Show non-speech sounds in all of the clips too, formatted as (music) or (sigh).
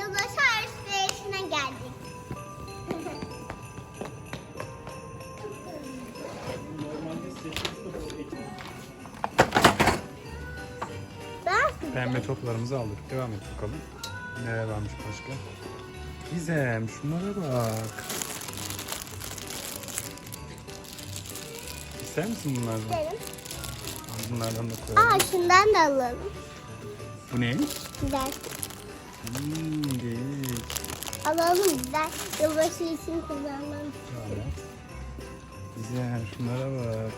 Yılbaşı alışverişine geldik. Pembe toplarımızı aldık. Devam et bakalım. Neler varmış başka? Gizem şunlara bak. İster misin bunlardan? isterim. Al Bunlardan da koyalım. Aa şundan da alalım. Bu ne? Güzel. Hmm. Alalım güzel. Yılbaşı için kullanmam. Evet. Güzel şunlara bak.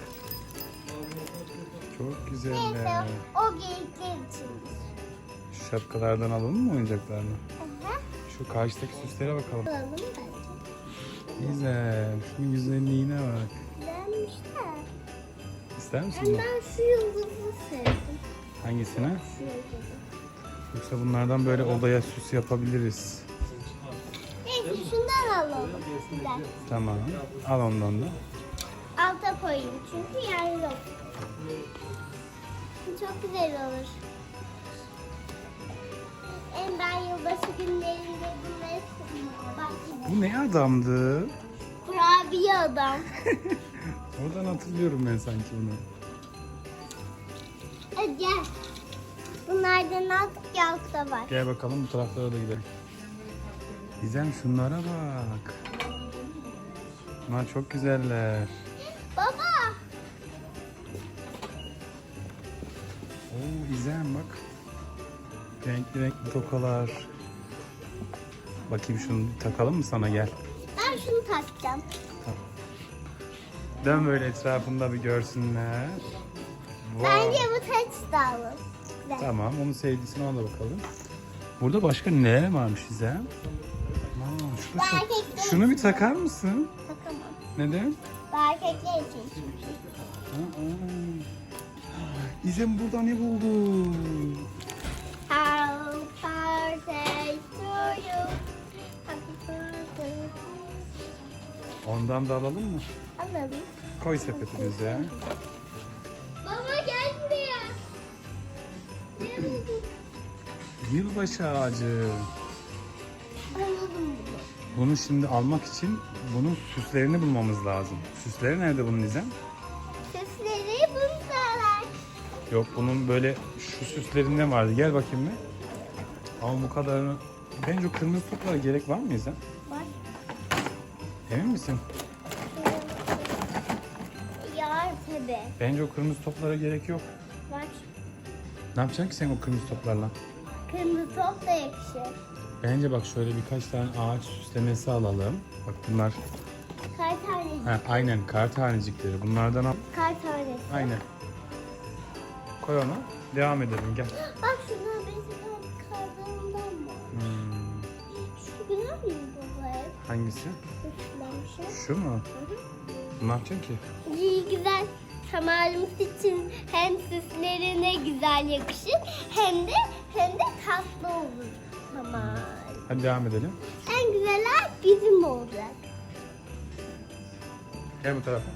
Çok Neyse güzeller. o geyikler için. Şu şapkalardan alalım mı oyuncaklarını? Aha. Şu karşıdaki süslere bakalım. Alalım bence. Güzel. Şunun güzelliğine bak. Güzelmiş de. İster misin? Ben, bunu? ben şu yıldızı sevdim. Hangisine? Şu yıldızı. Yoksa bunlardan böyle odaya süs yapabiliriz. Alalım. Güzel. Tamam. Al ondan da. Alta koyayım çünkü yer yok. Çok güzel olur. En ben yılbaşı günlerinde bunları Bu ne adamdı? kurabiye adam. (laughs) Oradan hatırlıyorum ben sanki bunu. Hadi gel. Bunlardan aldık ya altta var. Gel bakalım bu taraflara da gidelim. Gizem şunlara bak. Bunlar çok güzeller. Baba. Oo Gizem bak. Renkli renkli tokalar. Bakayım şunu takalım mı sana gel. Ben şunu takacağım. Dön böyle etrafında bir görsünler. Wow. Bence bu taç da alın. Güzel. Tamam onu sevdiysen ona da bakalım. Burada başka neler varmış Gizem? Şunu, Bu erkekler şunu bir takar mısın? Takamam. Neden? Bu erkekler için çünkü. Aa. Gizem burada ne buldu? Happy birthday to you. Happy birthday. Ondan da alalım mı? Alalım. Koy sepetimize. Baba gel buraya. Yılbaşı ağacı. Bunu. Şimdi almak için bunun süslerini bulmamız lazım. Süsleri nerede bunun Gizem? Süsleri bundalar. Yok bunun böyle şu süslerinden vardı. Gel bakayım bir. Ama bu kadarını... Bence o kırmızı toplara gerek var mı Gizem? Var. Emin misin? Yar tabi. Bence o kırmızı toplara gerek yok. Var. Ne yapacaksın ki sen o kırmızı toplarla? Kırmızı top da yakışır. Bence bak şöyle birkaç tane ağaç süslemesi alalım. Bak bunlar Kar tanesi. ha, aynen kar tanecikleri. Bunlardan al. Kar tanesi. Aynen. Koy onu. Devam edelim gel. Bak şuna benzeyen karlarından var. Hmm, Şu güzel mi baba ev? hangisi? Şu mu? Ne yapacaksın ki? İyi güzel. Tamarımız için hem süslerine güzel yakışır hem de hem de tatlı olur. Tamam. Hadi devam edelim. En güzeller bizim olacak. Gel bu tarafa.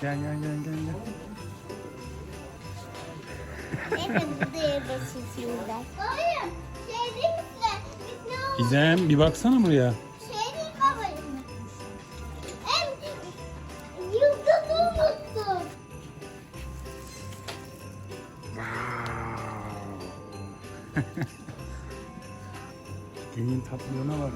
Gel gel gel gel gel. Neyse burada yılbaşı içinde. Babacım şey değil mi? Biz ne oldu? İzem bir baksana buraya. Gelin tatlılığına bak.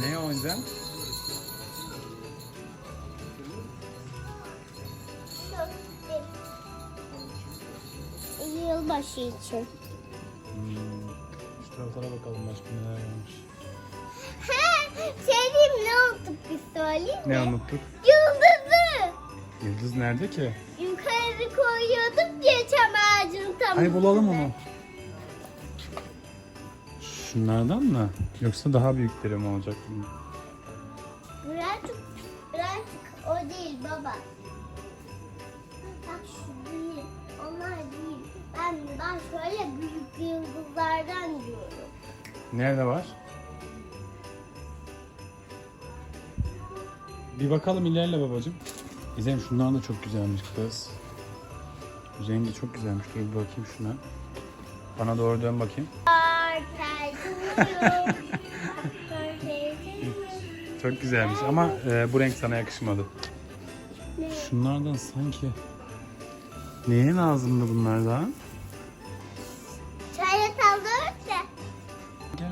Ne o İzem? Şu bir yılbaşı için. Şu taraflara bakalım başka neler varmış. Ha, ne unuttuk biz söyleyeyim mi? Ne unuttuk? Yıldızı. Yıldız nerede ki? Yukarı koyuyorduk ya çam ağacının tam Ay bulalım onu. Şunlardan mı? Yoksa daha büyükleri mi olacak? Birazcık, birazcık o değil baba. Bak şu değil. Onlar değil. Ben, ben şöyle büyük yıldızlardan diyorum. Nerede var? Bir bakalım ilerle babacığım. İzleyin şunlar da çok güzelmiş kız. Rengi çok güzelmiş. Dur bir bakayım şuna. Bana doğru dön bakayım. (laughs) Çok güzelmiş ama e, bu renk sana yakışmadı. Şunlardan sanki... Neye lazımdı bunlardan?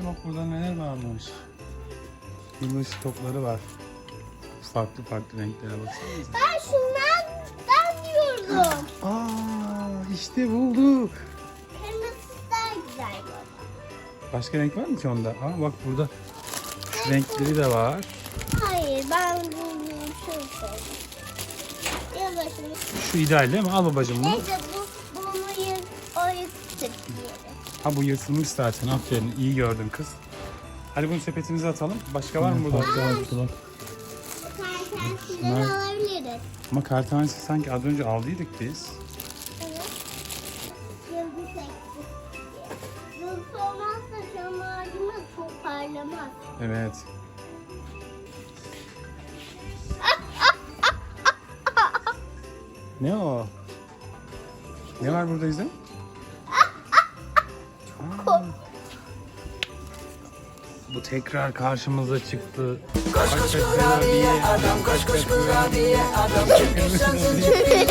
Bak burada neler varmış. Yılbaşı topları var. Farklı farklı renklere baksanıza. Ben şundan diyorum. Aa işte bulduk. Kırmızısı daha güzel. Başka renk var mı ki onda? Aa bak burada şu renkleri de var. Hayır ben bunu çok sevdim. Yılbaşını. Şu ideal değil mi? Al babacığım bunu. Neyse Ha bu yırtılmış zaten. Aferin. iyi gördün kız. Hadi bunu sepetimize atalım. Başka var mı burada? Kartensinden Şunlar- alabiliriz. Ama kartanesi sanki az önce aldıydık biz. Evet. Yıldız eksik diye. Yıldız olmazsa ağacımız çok parlamaz. Evet. (laughs) Ne o? Ne var burada İzlem? Bu tekrar karşımıza çıktı. Koş koş kurabiye adam koş koş kurabiye adam çünkü sensin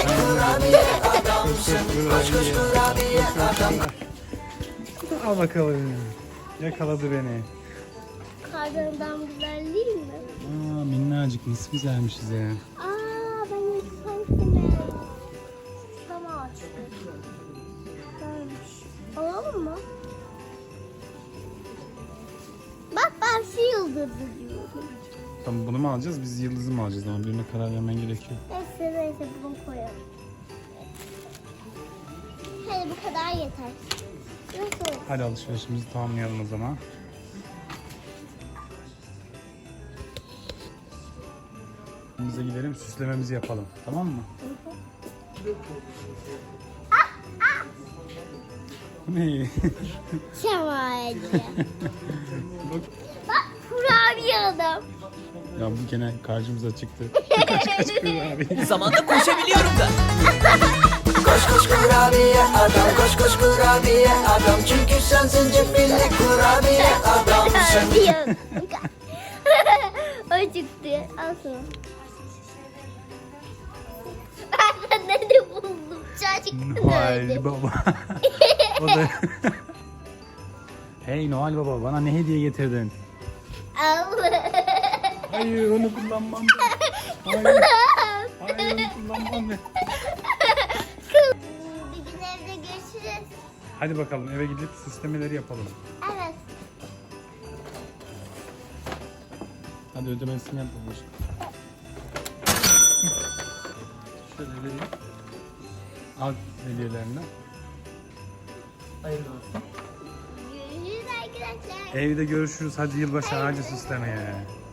kurabiye adamsın koş koş kurabiye adam Al bakalım. Yakaladı beni. Kardan güzel değil mi? Aa minnacık nasıl güzelmişiz ya. Aa diyorum. Tamam bunu mu alacağız? Biz yıldızı mı alacağız? Ama birine karar vermen gerekiyor. Neyse neyse bunu koyalım. Hadi bu kadar yeter. Nasıl? Hadi alışverişimizi tamamlayalım o zaman. Bize gidelim süslememizi yapalım. Tamam mı? Bu ne? (laughs) Şam ağacı. Bak. Adam. Ya bu gene karşımıza çıktı. kaç kaç kurabiye. Zamanda koşabiliyorum da. Koş koş kurabiye adam koş koş kurabiye adam çünkü (laughs) sen zencefilli kurabiye adamsın. Kurabiye. o çıktı. Al şunu. (laughs) Ben de de buldum. Çocuk Noel nerede? Baba. (laughs) o da... hey Noel Baba bana ne hediye getirdin? Allah. Hayır onu kullanmam. Hayır. Hayır onu kullanmam. ben. Bir gün evde görüşürüz. Hadi bakalım eve gidip süslemeleri yapalım. Evet. Hadi ödemesini yap babacığım. Şöyle vereyim. Al hediyelerini. Hayırlı olsun. Evde görüşürüz. Hadi yılbaşı ağacı süslemeye.